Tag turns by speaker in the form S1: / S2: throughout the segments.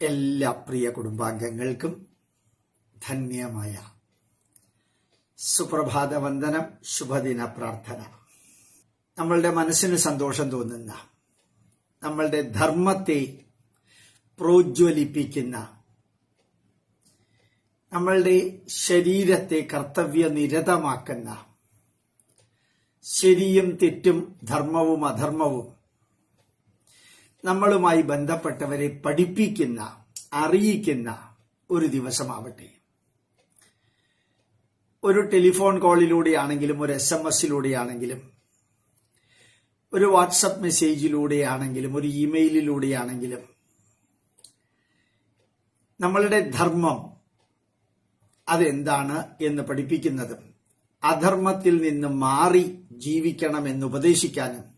S1: എല്ലാ പ്രിയ കുടുംബാംഗങ്ങൾക്കും ധന്യമായ സുപ്രഭാത വന്ദനം ശുഭദിന പ്രാർത്ഥന. നമ്മളുടെ മനസ്സിന് സന്തോഷം തോന്നുന്ന നമ്മളുടെ ധർമ്മത്തെ പ്രോജ്വലിപ്പിക്കുന്ന നമ്മളുടെ ശരീരത്തെ കർത്തവ്യനിരതമാക്കുന്ന ശരിയും തെറ്റും ധർമ്മവും അധർമ്മവും നമ്മളുമായി ബന്ധപ്പെട്ടവരെ പഠിപ്പിക്കുന്ന അറിയിക്കുന്ന ഒരു ദിവസമാവട്ടെ. ഒരു ടെലിഫോൺ കോളിലൂടെയാണെങ്കിലും ഒരു എസ് എം എസിലൂടെയാണെങ്കിലും ഒരു വാട്സപ്പ് മെസ്സേജിലൂടെയാണെങ്കിലും ഒരു ഇമെയിലിലൂടെയാണെങ്കിലും നമ്മളുടെ ധർമ്മം അതെന്താണ് എന്ന് പഠിപ്പിക്കുന്നതും? അധർമ്മത്തിൽ നിന്ന് മാറി ജീവിക്കണം എന്ന് ഉപദേശിക്കാനും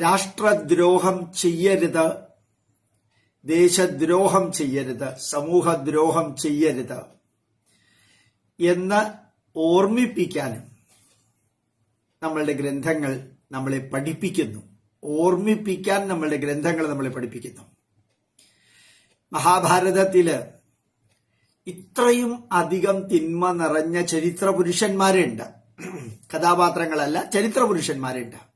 S1: രാഷ്ട്രദ്രോഹം ചെയ്യരുത്. ദേശദ്രോഹം ചെയ്യരുത്. സമൂഹദ്രോഹം ചെയ്യരുത്. എന്ന് ഓർമ്മിപ്പിക്കാനും നമ്മളുടെ ഗ്രന്ഥങ്ങൾ നമ്മളെ പഠിപ്പിക്കുന്നു. ഓർമ്മിപ്പിക്കാൻ നമ്മളുടെ ഗ്രന്ഥങ്ങൾ നമ്മളെ പഠിപ്പിക്കുന്നു. മഹാഭാരതത്തിൽ ഇത്രയും അധികം തിന്മ നിറഞ്ഞ ചരിത്ര പുരുഷന്മാരുണ്ട് കഥാപാത്രങ്ങളല്ല ചരിത്ര പുരുഷന്മാരുണ്ട്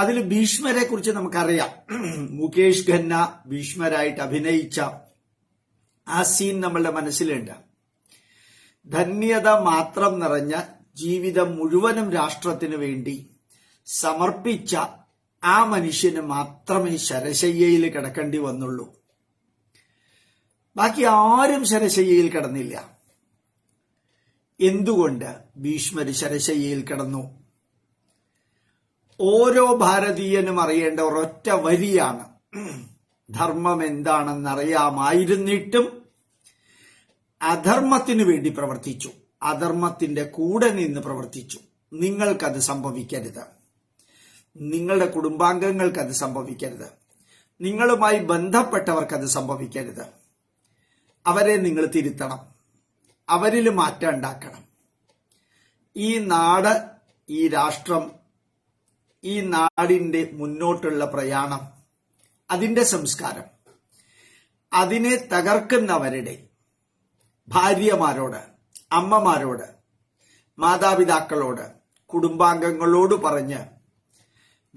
S1: അതിൽ ഭീഷ്മരെ കുറിച്ച് നമുക്കറിയാം. മുകേഷ് ഖന്ന ഭീഷ്മരായിട്ട് അഭിനയിച്ച ആ സീൻ നമ്മളുടെ മനസ്സിലുണ്ട്. ധന്യത മാത്രം നിറഞ്ഞ ജീവിതം മുഴുവനും രാഷ്ട്രത്തിനു വേണ്ടി സമർപ്പിച്ച ആ മനുഷ്യന് മാത്രമേ ശരശയ്യയിൽ കിടക്കേണ്ടി വന്നുള്ളൂ. ബാക്കി ആരും ശരശയ്യയിൽ കിടന്നില്ല. എന്തുകൊണ്ട് ഭീഷ്മര് ശരശയ്യയിൽ കിടന്നു? ഓരോ ഭാരതീയനും അറിയേണ്ട ഒരൊറ്റ വരിയാണ്. ധർമ്മം എന്താണെന്നറിയാമായിരുന്നിട്ടും അധർമ്മത്തിനു വേണ്ടി പ്രവർത്തിച്ചു. അധർമ്മത്തിന്റെ കൂടെ നിന്ന് പ്രവർത്തിച്ചു. നിങ്ങൾക്കത് സംഭവിക്കരുത്. നിങ്ങളുടെ കുടുംബാംഗങ്ങൾക്ക് അത് സംഭവിക്കരുത്. നിങ്ങളുമായി ബന്ധപ്പെട്ടവർക്ക് അത് സംഭവിക്കരുത്. അവരെ നിങ്ങൾ തിരുത്തണം. അവരിൽ മാറ്റം ഉണ്ടാക്കണം. ഈ നാട് ഈ രാഷ്ട്രം ഈ നാടിന്റെ മുന്നോട്ടുള്ള പ്രയാണം അതിന്റെ സംസ്കാരം. അതിനെ തകർക്കുന്നവരുടെ ഭാര്യമാരോട് അമ്മമാരോട് മാതാപിതാക്കളോട് കുടുംബാംഗങ്ങളോട് പറഞ്ഞ്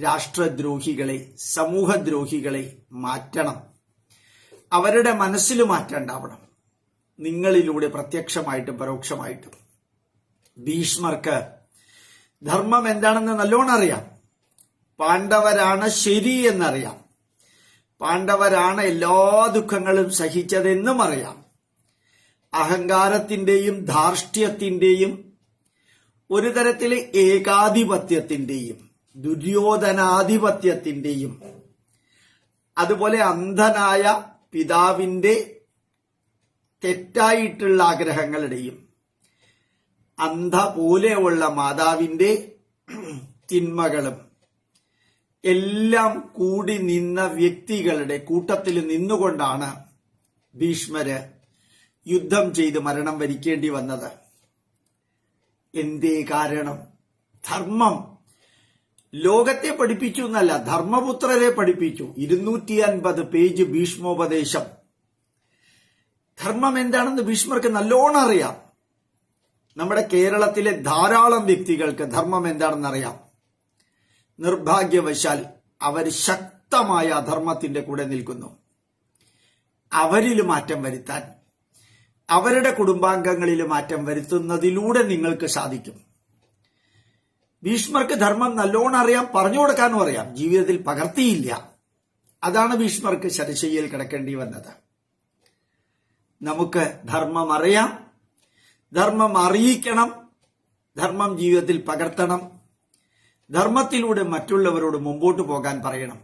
S1: രാഷ്ട്രദ്രോഹികളെ സമൂഹദ്രോഹികളെ മാറ്റണം. അവരുടെ മനസ്സിൽ മാറ്റേണ്ടാവണം നിങ്ങളിലൂടെ പ്രത്യക്ഷമായിട്ടും പരോക്ഷമായിട്ടും. ഭീഷ്മർക്ക് ധർമ്മം എന്താണെന്ന് നല്ലോണം അറിയാം. പാണ്ഡവരാണ് ശരി എന്നറിയാം. പാണ്ഡവരാണ് എല്ലാ ദുഃഖങ്ങളും സഹിച്ചതെന്നും അറിയാം. അഹങ്കാരത്തിന്റെയും ധാർഷ്ട്യത്തിന്റെയും ഒരു തരത്തിലെ ഏകാധിപത്യത്തിന്റെയും ദുര്യോധനാധിപത്യത്തിന്റെയും അതുപോലെ അന്ധനായ പിതാവിന്റെ തെറ്റായിട്ടുള്ള ആഗ്രഹങ്ങളുടെയും അന്ധ പോലെയുള്ള മാതാവിന്റെ തിന്മകളും എല്ലാം കൂടി നിന്ന വ്യക്തികളുടെ കൂട്ടത്തിൽ നിന്നുകൊണ്ടാണ് ഭീഷ്മര് യുദ്ധം ചെയ്ത് മരണം വരിക്കേണ്ടി വന്നത്. എന്തേ കാരണം? ധർമ്മം. ലോകത്തെ പഠിപ്പിച്ചു എന്നല്ല ധർമ്മപുത്രരെ പഠിപ്പിച്ചു. ഇരുന്നൂറ്റി അൻപത് പേജ് ഭീഷ്മോപദേശം. ധർമ്മം എന്താണെന്ന് ഭീഷ്മർക്ക് നല്ലോണം അറിയാം. നമ്മുടെ കേരളത്തിലെ ധാരാളം വ്യക്തികൾക്ക് ധർമ്മം എന്താണെന്ന് അറിയാം നിർഭാഗ്യവശാൽ അവർ ശക്തമായ അധർമ്മത്തിന്റെ കൂടെ നിൽക്കുന്നു. അവരിൽ മാറ്റം വരുത്താൻ അവരുടെ കുടുംബാംഗങ്ങളിൽ മാറ്റം വരുത്തുന്നതിലൂടെ നിങ്ങൾക്ക് സാധിക്കും. ഭീഷ്മർക്ക് ധർമ്മം നല്ലോണം അറിയാം പറഞ്ഞു കൊടുക്കാനും അറിയാം. ജീവിതത്തിൽ പകർത്തിയില്ല. അതാണ് ഭീഷ്മർക്ക് ശരശയ്യയിൽ കിടക്കേണ്ടി വന്നത്. നമുക്ക് ധർമ്മം അറിയാം ധർമ്മം അറിയിക്കണം ധർമ്മം ജീവിതത്തിൽ പകർത്തണം. ധർമ്മത്തിലൂടെ മറ്റുള്ളവരോട് മുമ്പോട്ട് പോകാൻ പറയണം.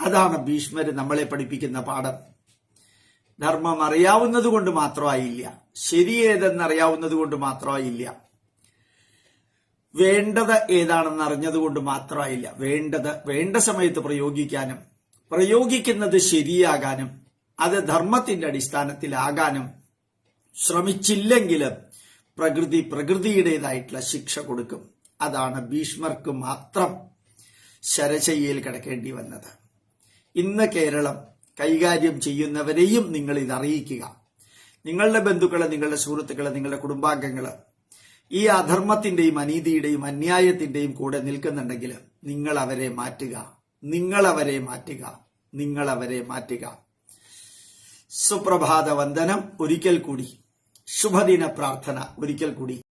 S1: അതാണ് ഭീഷ്മര് നമ്മളെ പഠിപ്പിക്കുന്ന പാഠം. ധർമ്മം അറിയാവുന്നത് കൊണ്ട് മാത്രമായില്ല ശരിയേതെന്ന് അറിയാവുന്നത് കൊണ്ട് മാത്രമായില്ല വേണ്ടത് ഏതാണെന്ന് അറിഞ്ഞതുകൊണ്ട് മാത്രമായില്ല വേണ്ടത് വേണ്ട സമയത്ത് പ്രയോഗിക്കാനും പ്രയോഗിക്കുന്നത് ശരിയാകാനും അത് ധർമ്മത്തിന്റെ അടിസ്ഥാനത്തിലാകാനും ശ്രമിച്ചില്ലെങ്കിൽ പ്രകൃതി പ്രകൃതിയുടേതായിട്ടുള്ള ശിക്ഷ കൊടുക്കും. അതാണ് ഭീഷ്മർക്ക് മാത്രം ശരശയ്യയിൽ കിടക്കേണ്ടി വന്നത്. ഇന്ന് കേരളം കൈകാര്യം ചെയ്യുന്നവരെയും നിങ്ങൾ ഇത് അറിയിക്കുക. നിങ്ങളുടെ ബന്ധുക്കളെ നിങ്ങളുടെ സുഹൃത്തുക്കളെ നിങ്ങളുടെ കുടുംബാംഗങ്ങൾ ഈ അധർമ്മത്തിന്റെയും അനീതിയുടെയും അന്യായത്തിന്റെയും കൂടെ നിൽക്കുന്നുണ്ടെങ്കിൽ നിങ്ങൾ അവരെ മാറ്റുക. നിങ്ങൾ അവരെ മാറ്റുക. നിങ്ങൾ അവരെ മാറ്റുക. സുപ്രഭാത വന്ദനം. ഒരിക്കൽ കൂടി. ശുഭദിന പ്രാർത്ഥന. ഒരിക്കൽ കൂടി.